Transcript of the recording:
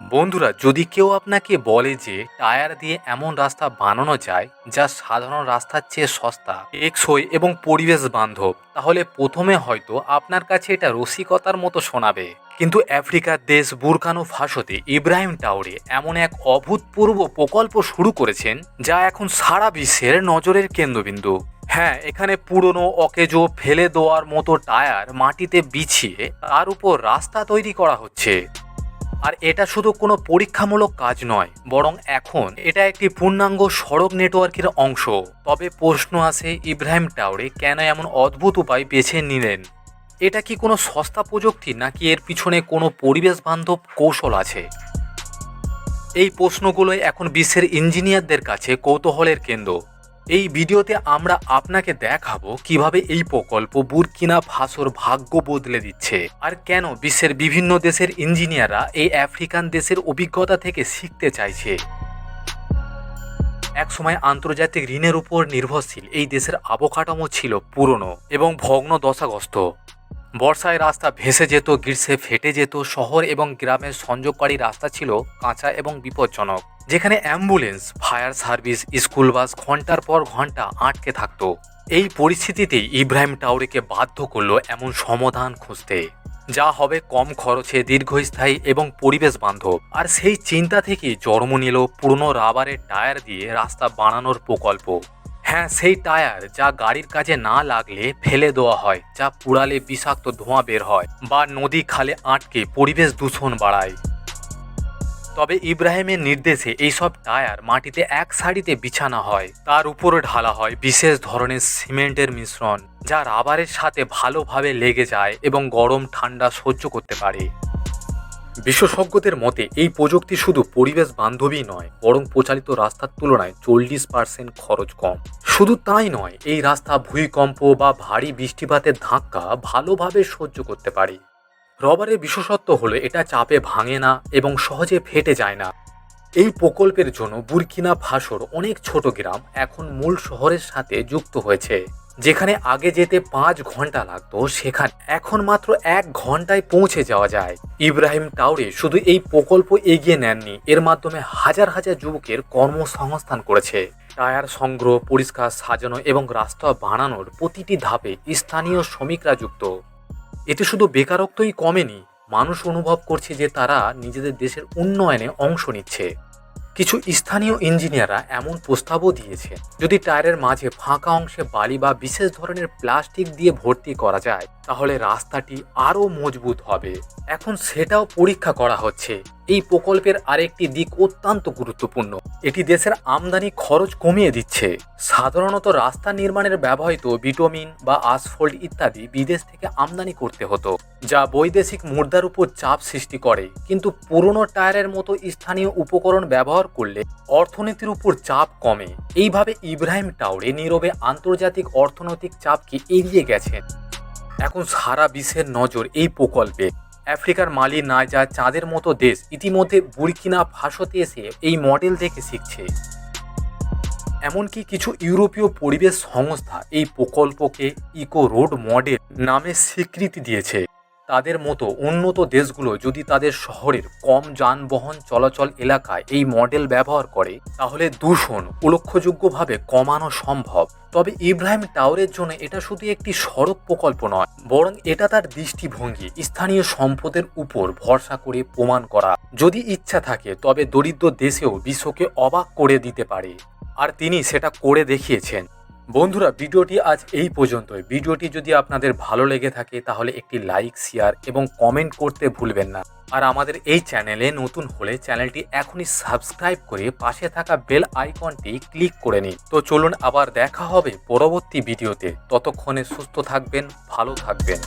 বন্ধুরা, যদি কেউ আপনাকে বলে যে টায়ার দিয়ে এমন রাস্তা বানানো যায় যা সাধারণ রাস্তার চেয়ে সস্তা, টেকসই এবং পরিবেশ বান্ধব, তাহলে প্রথমে হয়তো আপনার কাছে এটা রসিকতার মতো শোনাবে। কিন্তু আফ্রিকার দেশ বুরকানো ফাঁসতে ইব্রাহিম টাওরে এমন এক অভূতপূর্ব প্রকল্প শুরু করেছেন যা এখন সারা বিশ্বের নজরের কেন্দ্রবিন্দু। হ্যাঁ এখানে পুরনো অকেজো ফেলে দেওয়ার মতো টায়ার মাটিতে বিছিয়ে তার উপর রাস্তা তৈরি করা হচ্ছে। আর এটা শুধু কোনো পরীক্ষামূলক কাজ নয়, বরং এখন এটা একটি পূর্ণাঙ্গ সড়ক নেটওয়ার্কের অংশ। তবে প্রশ্ন আছে ইব্রাহিম টাওরে কেন এমন অদ্ভুত উপায় বেছে নিলেন? এটা কি কোনো সস্তা প্রযুক্তি, নাকি এর পিছনে কোনো পরিবেশ বান্ধব কৌশল আছে? এই প্রশ্নগুলোই এখন বিশ্বের ইঞ্জিনিয়ারদের কাছে কৌতূহলের কেন্দ্র। এই ভিডিওতে আমরা আপনাকে দেখাবো কীভাবে এই প্রকল্প বুরকিনা ফাসোর ভাগ্য বদলে দিচ্ছে আর কেন বিশ্বের বিভিন্ন দেশের ইঞ্জিনিয়াররা এই আফ্রিকান দেশের অভিজ্ঞতা থেকে শিখতে চাইছে। একসময় আন্তর্জাতিক ঋণের উপর নির্ভরশীল এই দেশের অবকাঠামো ছিল পুরনো এবং ভগ্ন দশাগ্রস্ত। বর্ষায় রাস্তা ভেসে যেত, গ্রীষ্মে ফেটে যেত, শহর এবং গ্রামের সংযোগকারী রাস্তা ছিল কাঁচা এবং বিপজ্জনক। যেখানে ambulance, fire service, school bus ঘণ্টার পর ঘণ্টা আটকে থাকত। এই পরিস্থিতিতে ইব্রাহিম টাউরিকে বাধ্য করল এমন সমাধান খুঁজতে। যা হবে কম খরচে দীর্ঘস্থায়ী এবং পরিবেশ বান্ধব। আর সেই চিন্তা থেকেই জন্ম নিল পুরনো রাবারের টায়ার দিয়ে রাস্তা বানানোর প্রকল্প। হ্যাঁ সেই টায়ার যা গাড়ির কাজে না লাগলে ফেলে দেওয়া হয়, যা পুড়ালে বিষাক্ত ধোঁয়া বের হয় বা নদী খালে আটকে পরিবেশ দূষণ বাড়ায়। তবে ইব্রাহিমের নির্দেশে এইসব টায়ার মাটিতে এক সারিতে বিছানা হয়। তার উপরে ঢালা হয় বিশেষ ধরনের সিমেন্টের মিশ্রণ, যা রাবারের সাথে ভালোভাবে লেগে যায় এবং গরম ঠান্ডা সহ্য করতে পারে। বিশেষজ্ঞদের মতে, এই প্রযুক্তি শুধু পরিবেশ বান্ধবী নয়, বরং প্রচালিত রাস্তার তুলনায় চল্লিশ পার্সেন্ট খরচ কম। শুধু তাই নয়, এই রাস্তা ভূমিকম্প বা ভারী বৃষ্টিপাতের ধাক্কা ভালোভাবে সহ্য করতে পারে। রবারের বিশেষত্ব হলো এটা চাপে ভাঙে না এবং সহজে ফেটে যায় না। এই প্রকল্পের জন্য বুরকিনা ফাসোর অনেক ছোট গ্রাম এখন মূল শহরের সাথে যুক্ত হয়েছে। যেখানে আগে যেতে পাঁচ ঘণ্টা লাগতো, সেখানে এখন মাত্র এক ঘন্টায় পৌঁছে যাওয়া যায়। ইব্রাহিম টাউরে শুধু এই প্রকল্প এগিয়ে নেননি, এর মাধ্যমে হাজার হাজার যুবকের কর্মসংস্থান করেছে। টায়ার সংগ্রহ, পরিষ্কার সাজানো এবং রাস্তা বানানোর প্রতিটি ধাপে স্থানীয় শ্রমিকরা যুক্ত। এতে শুধু বেকারত্বই কমেনি, মানুষ অনুভব করছে যে তারা নিজেদের দেশের উন্নয়নে অংশ নিচ্ছে। কিছু স্থানীয় ইঞ্জিনিয়াররা এমন প্রস্তাবও দিয়েছে, যদি টায়ারের মাঝে ফাঁকা অংশে বালি বা বিশেষ ধরনের প্লাস্টিক দিয়ে ভর্তি করা যায়। তাহলে রাস্তাটি আরও মজবুত হবে। এখন সেটাও পরীক্ষা করা হচ্ছে। এই প্রকল্পের আরেকটি দিক অত্যন্ত গুরুত্বপূর্ণ। এটি দেশের আমদানি খরচ কমিয়ে দিচ্ছে। সাধারণত রাস্তা নির্মাণের ব্যবহৃত বিটোমিন বা আসফল্ট ইত্যাদি বিদেশ থেকে আমদানি করতে হতো, যা বৈদেশিক মুদ্রার উপর চাপ সৃষ্টি করে। কিন্তু পুরনো টায়ারের মতো স্থানীয় উপকরণ ব্যবহার করলে অর্থনীতির উপর চাপ কমে। এইভাবে ইব্রাহিম টাউরে নীরবে আন্তর্জাতিক অর্থনৈতিক চাপকে এড়িয়ে গেছেন? এখন সারা বিশ্বের নজর এই প্রকল্পে। আফ্রিকার মালি নাইজা চাঁদের মতো দেশ, ইতিমধ্যে বুরকিনা ফাঁসতে এসে এই মডেল দেখে শিখছে। এমনকি কিছু ইউরোপীয় পরিবেশ সংস্থা এই প্রকল্পকে ইকো রোড মডেল নামে স্বীকৃতি দিয়েছে। তাদের মতো উন্নত দেশগুলো যদি তাদের শহরের কম যানবাহন চলাচল এলাকায় এই মডেল ব্যবহার করে, তাহলে দূষণ উল্লেখযোগ্যভাবে কমানো সম্ভব। তবে ইব্রাহিম টাওয়ারের জন্য এটা শুধু একটি সড়ক প্রকল্প নয়, বরং এটা তার দৃষ্টিভঙ্গি, স্থানীয় সম্পদের উপর ভরসা করে প্রমাণ করা। যদি ইচ্ছা থাকে, তবে দরিদ্র দেশেও বিশ্বকে অবাক করে দিতে পারে। আর তিনি সেটা করে দেখিয়েছেন। বন্ধুরা, ভিডিওটি আজ এই পর্যন্তই। ভিডিওটি যদি আপনাদের ভালো লেগে থাকে, তাহলে একটি লাইক, শেয়ার এবং কমেন্ট করতে ভুলবেন না। আর আমাদের এই চ্যানেলে নতুন হলে চ্যানেলটি এখনই সাবস্ক্রাইব করে পাশে থাকা বেল আইকনটি ক্লিক করে নিন। তো চলুন, আবার দেখা হবে পরবর্তী ভিডিওতে। ততক্ষণে সুস্থ থাকবেন, ভালো থাকবেন।